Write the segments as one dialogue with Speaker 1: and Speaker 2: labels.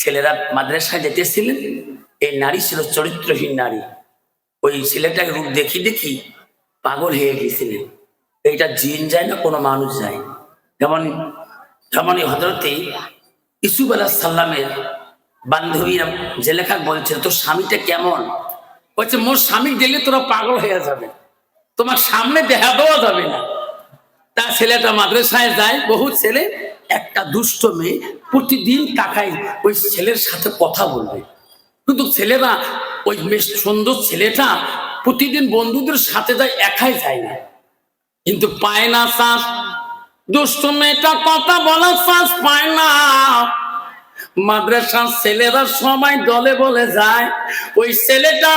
Speaker 1: ছেলেরা মাদ্রাসায় যেতেছিলেন, এই নারী ছিল চরিত্রহীন নারী। ওই ছেলেটাকে রূপ দেখি দেখি পাগল হয়ে গেছিলেন। এইটা জিন যায় না, কোনো মানুষ যায় যেমন যেমন এই হজরতে ইসুফ আলাহ সাল্লামের বান্ধবীরা জেলেখা বলছে, তোর স্বামীটা কেমন? বলছে, মোর স্বামী গেলে তোরা পাগল হয়ে যাবে। তোমার সামনে দেখা দেওয়া যাবে না। তা ছেলেটা মাদ্রাসায় যায় বহু ছেলে, একটা দুষ্ট মেয়ে প্রতিদিন তাকায় ওই ছেলের সাথে কথা বলবে। কিন্তু ছেলেরা, ওই সুন্দর ছেলেটা প্রতিদিন বন্ধুদের সাথে যায়, একাই যায় না। কিন্তু পায় না শ্বাস। দুষ্ট মেয়েটা কথা বলার শ্বাস পায় না। মাদ্রাসার ছেলেরা সবাই দলে বলে যায়, ওই ছেলেটা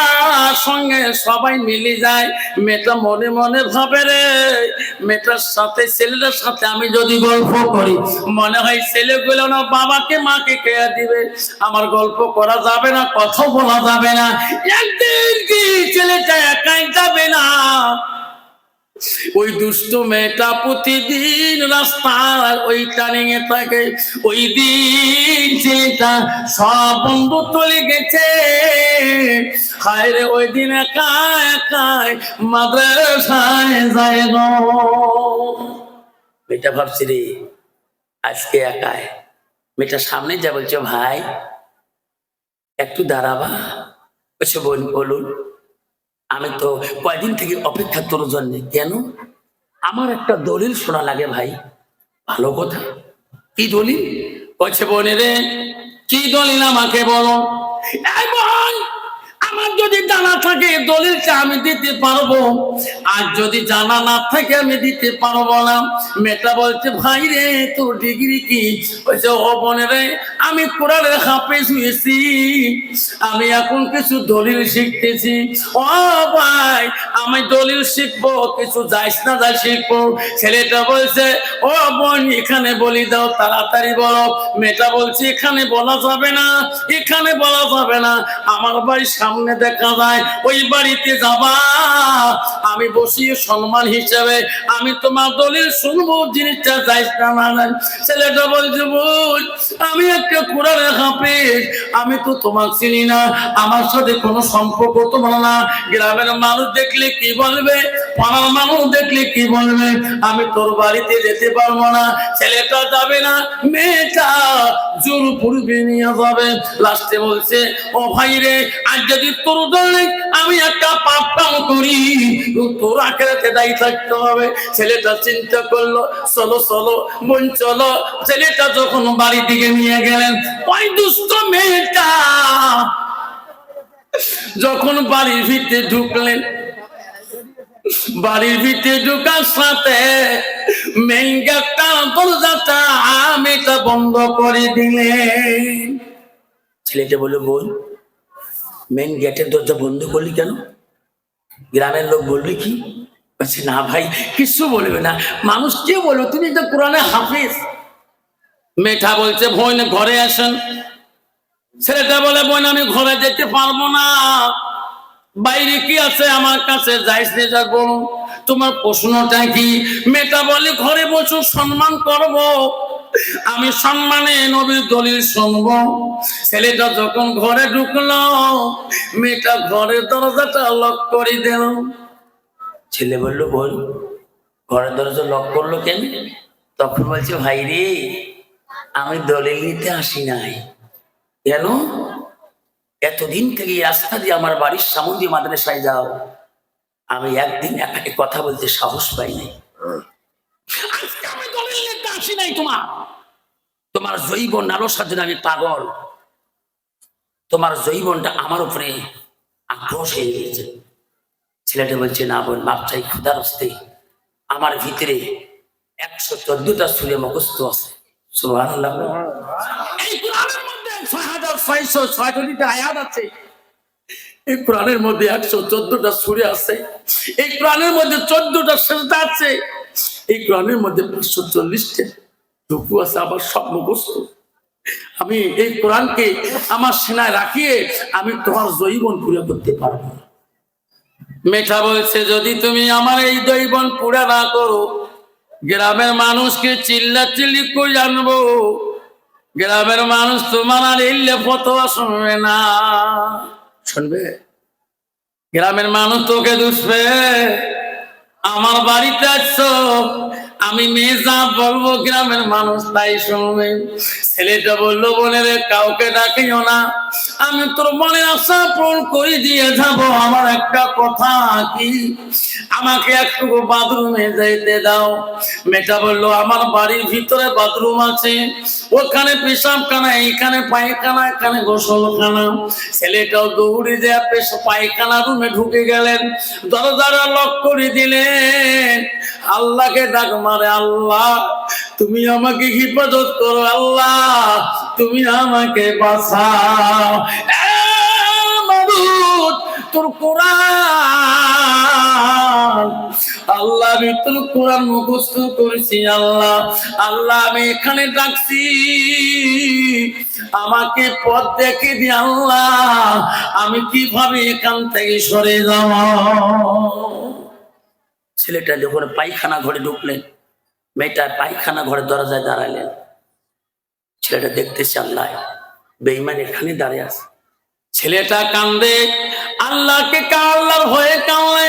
Speaker 1: সঙ্গে সবাই মিলে যায়। মেয়েটা মনে মনে ভাবে রে, মেয়েটার সাথে, ছেলেটার সাথে আমি যদি গল্প করি, মনে হয় ছেলেগুলো না বাবাকে, মাকে খেয়ে দিবে। আমার গল্প করা যাবে না কথা বলা যাবে না। একদিন কি ছেলেটা একাই ওই দুষ্ট মেয়েটা প্রতিদিন রাস্তার ওই টার্নিং এ থাকে। ওই দিন ছেলেটা সব বন্ধু চলে গেছে। হায় রে, ওই দিন একা একাই মাদ্রাসায় যায় মেয়েটা ভাবছি রে, আজকে একাই। মেয়েটা সামনে যা বলছো ভাই, একটু দাঁড়াবা। বলছে বলুন আমি তো কয়দিন থেকে অপেক্ষা তোর জন্য। কেন? আমার একটা দলিল শোনা লাগে ভাই। ভালো কথা। কি দলিল? বলছে বোনে রে, কি দলিল আমাকে বলো? আমার যদি জানা থাকে, দলিলটা আমি দিতে পারব। আর যদি জানা না থাকে, আমি দিতে পারব না। মেয়েটা বলছে, ভাই রে, তোর ডিগ্রি কি? বলছে, ও বোনে রে, আমি কোরআনের হাফেজ হয়েছি। আমি এখন কিছু দলিল শিখতেছি। ও ভাই, আমি দলিল শিখব, কিছু যাইস না যাই শিখব। ছেলেটা বলছে, ও বোন, এখানে বলি দাও, তাড়াতাড়ি বলো। মেয়েটা বলছে, এখানে বলা যাবে না, এখানে বলা যাবে না। আমার বাড়ির সামনে দেখা যায়, ওই বাড়িতে যাবা। আমি বসিয়ে সম্মান হিসাবে, আমি তোমার দলিল শুনব, জিনিসটা না। ছেলেটা বলছে বল আমি একটা কোরআনের হাফেজ, আমি তো তোমার চিনি না, আমার সাথে কোনো সম্পর্ক তোমার না। গ্রামের মানুষ দেখলে কি বলবে? পাড়ার মানুষ দেখলে কি বলবে? আমি তোর বাড়িতে যেতে পারব না। ছেলেটা যাবে না, মেয়েটা জোর পূর্বে নিয়ে যাবে। লাস্টে বলছে, ও ভাই রে, আজ যদি দলে আমি একটা পাপ করি। তোর আখেরাতে দায়ী থাকতে হবে। ছেলেটা চিন্তা করল, চলো চলো বোন চলো। ছেলেটা যখন বাড়ি দিকে নিয়ে গেলেন, ওই দুষ্ট মেয়েটা যখন বাড়ির ভিতরে ঢুকলেন, বাড়ির ভিতরে ঢুকার সাথে মেইন গেটটা দরজাটা বন্ধ করে দিলেন। ছেলেটা বলে বোন মেইন গেটের দরজা বন্ধ করলি কেন? গ্রামের লোক বলবে কি? বলছে, না ভাই কিছু বলবে না। মানুষ কে বলবে? তুমি তো কোরআনে হাফিজ। মেঠা বলছে, বোন, ঘরে আসেন। ছেলেটা বলে, বোন, আমি ঘরে যেতে পারব না। বাইরে কি আছে আমার কাছে? যাইস নে, যা বলুন। তোমার প্রশ্নটা কি? মেটা বলে, ঘরে বসু সম্মান করব। আমি সম্মানে নবীর দলিল শুনব। ছেলেটা যখন ঘরে ঢুকলো, মেয়েটা ঘরের দরজাটা লক করে দিল। ছেলে বলল, বল, ঘরের দরজা লক করল কেন? তখন বলছে, ভাই রে, আমি দলিল নিতে আসি নাই। কেন? এতদিন থেকে রাস্তা দিয়ে আমার বাড়ির সামনে দিয়ে মাদ্রাসায় যাও। আমি একদিন একাকে কথা বলতে সাহস পাইনি আজকে আমি দলিল নিতে আসি নাই তোমার। তোমার জৈব নালসার জন্য আমি পাগল। তোমার জৈবনটা আমার উপরে আক্রোশ হয়ে গিয়েছে। ছেলেটা বলছে, না বোন, মাপ চাই ক্ষুদার হস্তে আমার ভিতরে একশো চোদ্দটা সুরে মুখস্থ আছে। এই কোরআনের মধ্যে ছয় হাজার ছয়শো ছয়টা আয়াত আছে। এই কোরআনের মধ্যে একশো চোদ্দটা সুরে আছে। এই কোরআনের মধ্যে চোদ্দটা সেজদা আছে। এই কোরআনের মধ্যে পাঁচশো চল্লিশটা টুকু আছে, আবার সব মুখস্থ। আমি এই কোরআনকে আমার সেনায় রাখিয়ে আমি তোমার জৈবন পুরো করতে পারব। মেঠা বলছে, যদি তুমি আমার এই দৈবন পুরা না করো, গ্রামের মানুষকে চিল্লা চিল্লি করে জানব। গ্রামের মানুষ তোমার আর ইল্লে ফতোয়া শুনবে না। শুনবে? গ্রামের মানুষ তোকে দুষবে। আমার বাড়িতে আসছো আমি মেয়ে যা বলব গ্রামের মানুষ তাই শুনবে। ছেলেটা বলল বলে রে কাউকে ডাকিও না। আমি তোর মনের আশা পূরণ করে দিয়ে যাব। আমার একটা কথা কি? আমাকে একটু বাথরুমে যাইতে দাও। মেয়েটা বলল, আমার বাড়ির ভিতরে বাথরুম আছে। ওখানে পেশাবখানা, এইখানে পায়খানা, এখানে গোসলখানা। ছেলেটাও দৌড়ে দেয়া পেশ, পায়খানা রুমে ঢুকে গেলেন। দরজারা লক করে দিলেন। আল্লাহকে ডাক মারে আল্লাহ, তুমি আমাকে হিফাজত করো আল্লাহ, তুমি আমাকে বাঁচাও। তোর কোরআন। আল্লাহ, আমি তোর কোরআন মুখস্থ করেছি আল্লাহ। আল্লাহ, আমি এখানে ডাকছি। আমাকে পথ দেখে দি আল্লাহ। আমি কীভাবে এখান থেকে সরে যাব? ছেলেটা যখন পায়খানা ঘরে ঢুকলেন মেয়েটা পায়খানা ঘরের দরজায় দাঁড়ালেন। ছেলেটা দেখতেছে আল্লাহ বেইমান এখানে দাঁড়িয়ে আছে। ছেলেটা কান্দে, আল্লাহকে আল্লাহর ভয়ে কাঁদলে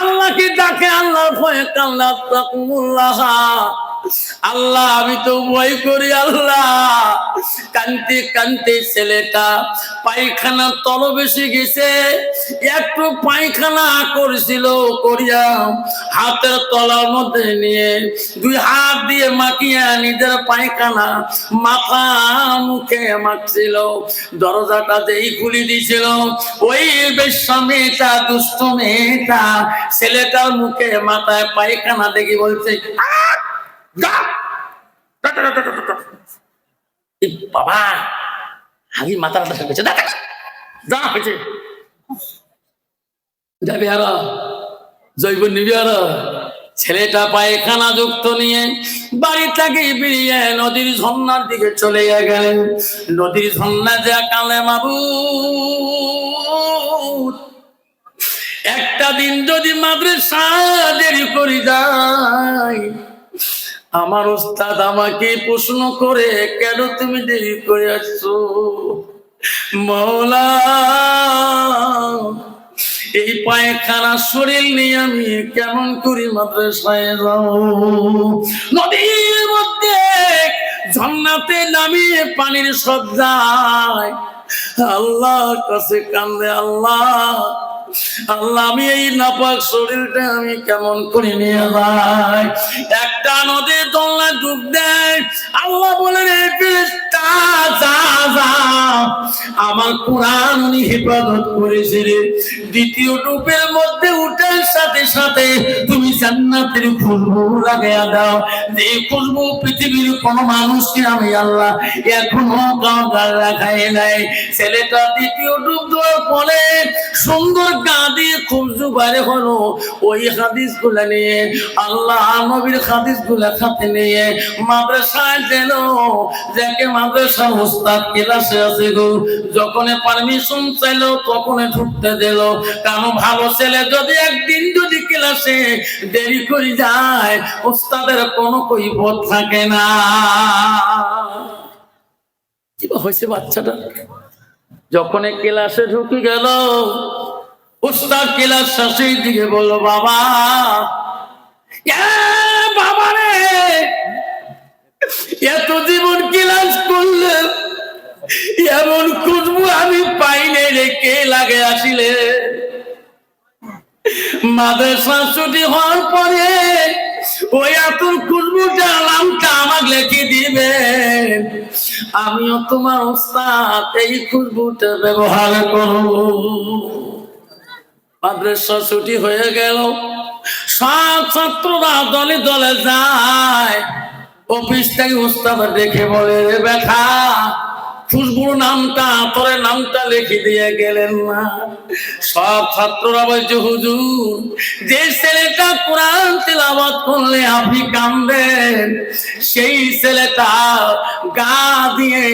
Speaker 1: আল্লাহকে ডাকে, আল্লাহর ভয়ে আত্মাকুমুল্লাহ। আল্লাহ, আমি তো ভয় করি, আল্লাহ। কানতে কানতে ছেলেটা পায়খানা তল বেশি গেছে। একটু পায়খানা করেছিল, করিয়া হাতের তলার মধ্যে নিয়ে দুই হাত দিয়ে মাখিয়া নিজের পায়খানা মাথা মুখে মাখছিল। দরজাটা যেই খুলি দিছিল, ওই বেশ্যা মেয়েটা, দুষ্ট মেয়েটা ছেলেটার মুখে মাথায় পায়খানা দেখি বলছে, "আহ! যা! যা, যা, যা, যা, যা, যা।" এই বাবা মাথাটা ঠেকেছে যা যাবি আর জৈব নিবি আর ছেলেটা পায়খানা যুক্ত নিয়ে বাড়ি থেকে বেরিয়ে নদীর ঝর্ণার দিকে চলে গেলেন। নদীর ঝর্ণা যা কালে মাবু একটা দিন যদি মাদ্রাসা দেরি করে যায় আমার ওস্তাদ আমাকে প্রশ্ন করে, কেন তুমি দেরি করে আসছো? মৌলা, এই পায়খানা শরীর নিয়ে আমি কেমন করি মাদ্রাসায় যাও নদীর মধ্যে ঝর্ণাতে নামিয়ে পানির সব যায় আল্লাহর কাছে কান্দে আল্লাহ আল্লাহ, আমি এই নাপাক শরীরটা আমি কেমন করে নিয়ে যাই? একটা নদীর দোলনা ডুব দেয়। আল্লাহ বলেন আমার কোরআন উনি হেফাজত করেছে রে। দ্বিতীয় ডুবের মধ্যে উঠার সাথে সাথে তুমি জান্নাতের খুশবু লাগাইয়া দাও। যে খুশবু পৃথিবীর কোন মানুষকে আমি আল্লাহ এখনও গাঁ রাখাই নাই। ছেলেটা দ্বিতীয় ডুব দেওয়ার পরে সুন্দর বাইরে হলো। ওই হাদিসগুলা নিয়ে, আল্লাহ নবীর হাদিসগুলা খাতে নিয়ে মাদ্রাসায় গেল। যাকে মাদ্রাসা উস্তাদ ক্লাসে আছে গো। যখন পারমিশন চাইলো, তখন ঢুকতে দিল। কারণ ভালো ছেলে যদি একদিন যদি ক্লাসে দেরি করে যায় উস্তাদের কোনো কৈফত থাকে না। কি হয়েছে বাচ্চাটা? যখন ক্লাসে ঢুকে গেল উস্তাদ ক্লাস শেষের দিকে বলল, বাবা। বাবা রে, এত জীবন ক্লাস করলে এমন খুশবু আমি পাইলে রে, কে লাগে আসিলে? মাদ্রাসা ছুটি হওয়ার পরে ওই আতুর খুশবুটা নামটা আমাকে লিখে দিবে। আমিও তোমার ওস্তাদ এই খুশবুটা ব্যবহার করব। মাদ্রাসা ছুটি হয়ে গেল। সব ছাত্ররা দলে দলে যায়। অফিস থেকে উস্তাদ দেখে বলে রে বেটা খুশবুর নামটা তোর নামটা লিখে দিয়ে গেলেন না সব ছাত্ররা বলছে, হুজুর, যে ছেলেটা কোরআন তেলাওয়াত করলে আপনি কামবেন সেই ছেলেটা গা দিয়ে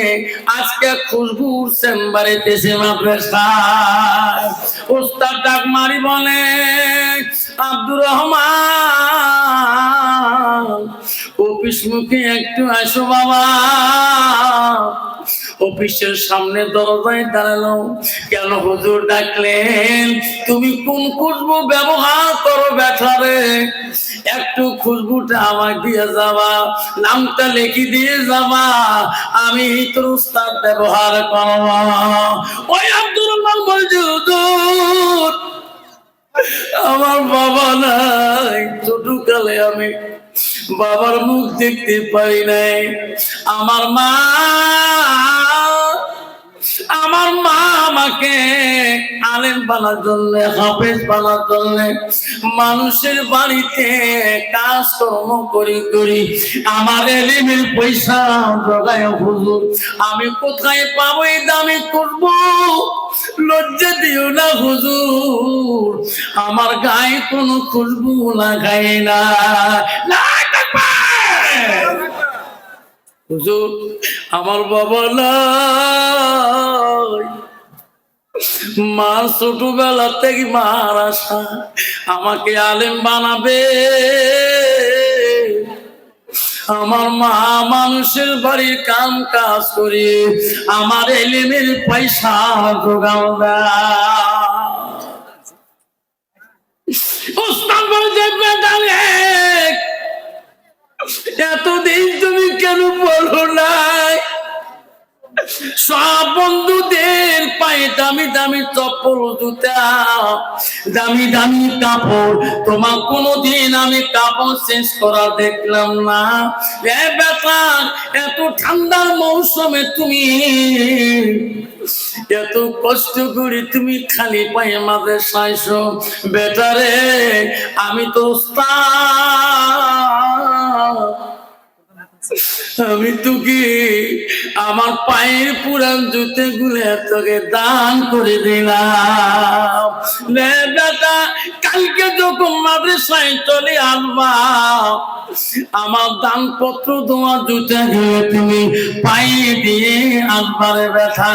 Speaker 1: আজকে খুশবুর চেম্বারে মাদ্রাসায়। উস্তাদ ডাক মারি বলে, আব্দুর রহমান, অফিস মুখে একটু আসো বাবা। অফিসের সামনে দরজায় দাঁড়াল। কেন হুজুর ডাকলেন? তুমি কোন খুশবু ব্যবহার করো বেঠারে একটু খুশবুটা আমাকে দিয়ে যাবা, নামটা লিখে দিয়ে যাবা। আমি তোর উস্তাদ ব্যবহার করব। ওই রহমান বলছে, হুজুর, আমার বাবা নাই। ছোটকালে আমি বাবার মুখ দেখতে পাই নাই। আমার মা আমার মা আমাকে আলেম বানার জন্য, হাফেজ বানার জন্য মানুষের বাড়িতে কাজকর্ম করি করি। আমার এলিমের পয়সা জগায় হুজুর, আমি কোথায় পাবো এই দামি করব? লজ্জা দিও না হুজুর, আমার গায়ে কোনো খুশবু লাগাই না। না হুজুর, আমার বাবা নাই। মা ছোটবেলা থেকে মার আশা, আমাকে আলেম বানাবে। আমার মা মানুষের বাড়ির কাম কাজ করে, আমার এলিমের পয়সা বলছে বেটারে এতদিন তুমি কেন বলো নাই? সব বন্ধুদের চপ্পল জুতা, দামি দামি কাপড়। তোমার কোনোদিন আমি কাপড় চেঞ্জ করা দেখলাম না। এ ব্যাপার, এত ঠান্ডার মৌসুমে তুমি এত কষ্ট করে তুমি খালি পায়ে মাঝে সাইছো বেটারে, আমি তো ওস্তাদ আমি তুকি আমার পায়ের পুরান জুতে গুলে তোকে দান করে দিলাম। বেটা, কালকে যখন মাদ্রাসায় চলে আসবা, আমার দান পত্র তোমার জুতে গুলে তুমি পায়ে দিয়ে আসবারে ব্যথা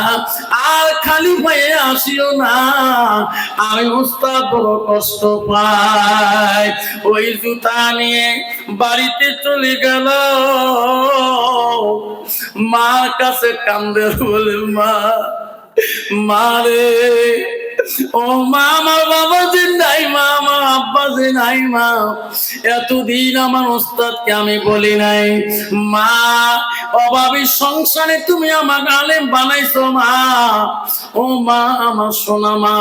Speaker 1: আর খালি পায়ে আসিও না, আমি উস্তাদ বড় কষ্ট পাই। ওই জুতা নিয়ে বাড়িতে চলে গেল। মার কাছে কান্দে বলে, মা মারে ও মা আমার বাবা যে নাই মা আমার আব্বা যে নাই, মা। এতদিন আমার ওস্তাদকে আমি বলি নাই, মা, অভাবী সংসারে তুমি আমার আলেম বানাইছো, মা। ও মা, আমার সোনা মা,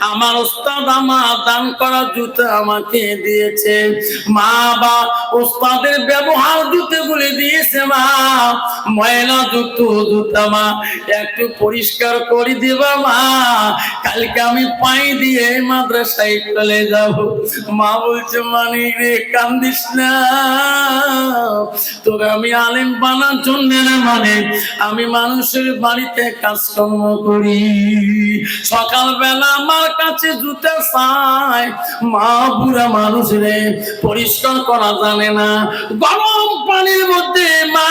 Speaker 1: আমার ওস্তাদ আমার দান করা জুতো আমাকে দিয়েছে। মা, বা, ওস্তাদের ব্যবহার জুতো বলে দিয়েছে, মা। ময়লা জুতো, জুতা মা, একটু পরিষ্কার করে দিবা, মা। কালকে আমি পাই দিয়ে মাদ্রাসায় চলে যাব মা বলছে মানি রে কান্দিস না। তোকে আমি আলেম বানার জন্য মানে আমি মানুষের বাড়িতে কাজকর্ম করি। সকালবেলা আমার কাছে জুতা চাই, মা বুড়া মানুষ রে, পরিষ্কার করা জানে না। গরম পানির মধ্যে মা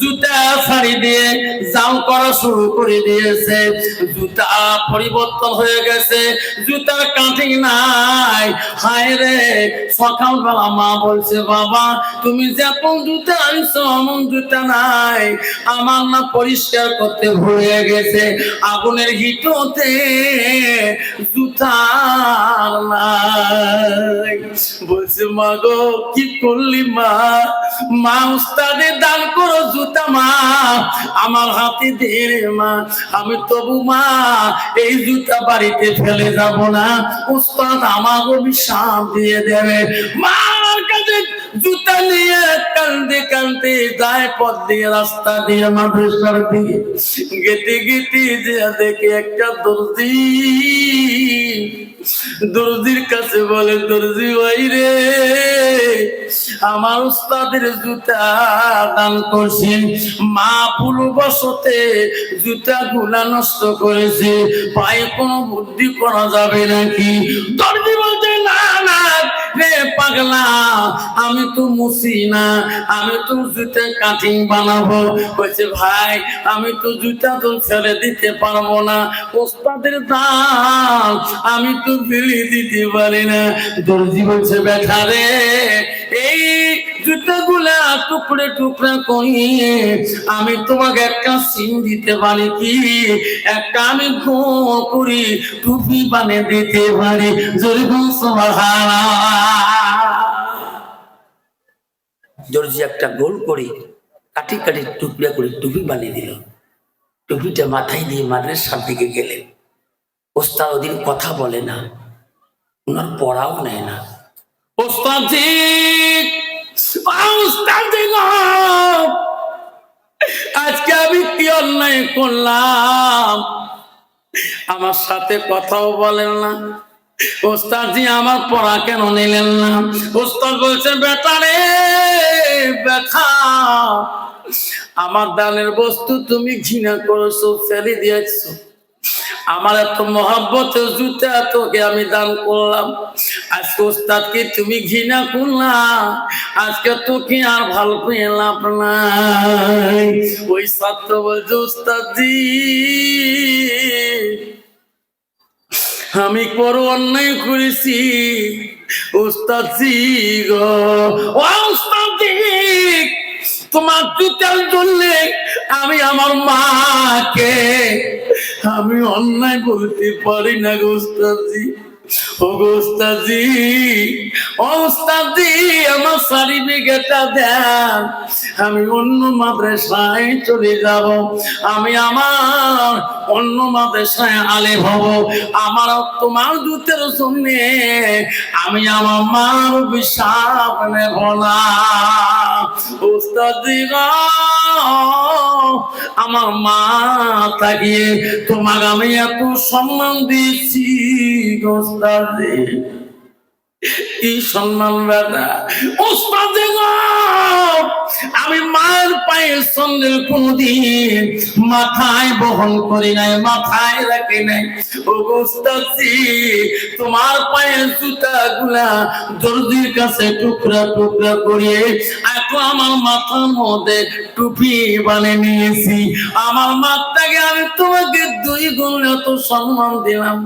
Speaker 1: জুতা ছাড়ি দিয়ে জাম করা শুরু করে দিয়েছে। জুতা পরিবর্তন হয়ে গেছে, জুতার কাটিং নাই। হায় রে, সকালবেলা মা বলছে, বাবা, তুমি যেমন জুতা জুতা আগুনের হিটতে নাই। বলছে, মা গো, কি করলি মা? মা উস্তাদে দান করো জুতা মা। আমার হাতে দে রে মা। আমি তবু মা, এই জুতা বাড়িতে ফেলে যাব না। উস্তাদ আমাকে অভিশাপ দিয়ে দেবে। মা কাছে জুতা নিয়ে কান্দে কান্দে যায় পথ দিয়ে রাস্তা দিয়ে মাদ্রাসার দিকে গেতে গেতে যে দেখে একটা দর্জি। দর্জির কাছে বলে, দর্জি ভাই রে, আমার উস্তাদের জুতা দান করছি। মা ভুল বসতে জুতা গুলা নষ্ট করেছে। পায়ে কোনো বুদ্ধি করা যাবে নাকি? দর্জি রে পাগলা, আমি তো মুসি না, আমি তো জুতা কাটিং বানাবো। বলছে, ভাই, আমি তো জুতা তো ছেড়ে দিতে পারব না। ওস্তাদের দাম আমি তো বিলি দিতে পারি না। দর্জি বলছে বেটা এই জুতাগুলা টুকরে টুকরা করিয়ে আমি তোমাকে একটা সিম দিতে পারি কি? একটা আমি গোল করি টুপি বানিয়ে দিতে পারি। জরিগুন দর্জি একটা গোল করে, কাটি কাটি টুকরা করে টুপি বানিয়ে দিল। টুপিটা মাথায় দিয়ে মাদ্রাসার দিকে গেলেন। ওস্তাদ ওদিন কথা বলে না ওনার পড়াও নেয় না। ওস্তাদি আজকে আমি কি অন্যায় করলাম? আমার সাথে কথাও বলেন না। ওস্তাদজি আমার পড়া কেন নিলেন না? ওস্তাদ বলছে বেটা রে, ব্যথা। আমার দানের বস্তু তুমি ঘৃণা করেছ, ফেলে দিয়েছ। আমার এত মহাব্বত, জুতা তোকে আমি দান করলাম। আজকে ওস্তাদকে তুমি ঘৃণা করলাম আজকে তোকে আর ভালো পেয়ে লাভ নাই। ওই ছাত্র বলছে, ওস্তাদজি, আমি বড় অন্যায় করেছি। ওস্তাদ গো ওস্তাদ তোমার জুতার জন্য আমি আমার মাকে, আমি অন্যায় বলতে পারি না গো ওস্তাদ জি ও গো ওস্তাদ আমার সার্টিফিকেটটা দেন। আমি অন্য মাদ্রাসায় চলে যাব। আমি আমার অন্য মাদ্রাসায় আলে হব। আমার তোমার দূতের জন্য আমি আমার মার বিশ্বাস নেব না। আমার মা তাকিয়ে তোমাকে আমি এত সম্মান দিয়েছি আমি মায়ের পায়ের সঙ্গে কোনদিন মাথায় বহন করি নাই, মাথায় রাখি নাই। ও গোস্তাজি তোমার পায়ের জুতা গুলা দর্জির কাছে টুকরা টুকরা করিয়ে আমার মাথার মধ্যে টুপি বানিয়ে নিয়েছি। আমার মাথাকে আমি তোমাকে দুই গুণ এত সম্মান দিলাম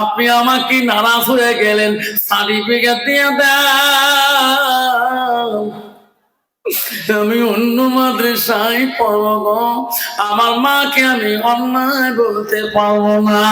Speaker 1: আপনি আমাকে নারাজ হয়ে গেলেন সার্টিফিকেট দিয়ে দাও। আমি অন্য মাদ্রাসায় পড়ব আমার মাকে আমি অন্যায় বলতে পারব না।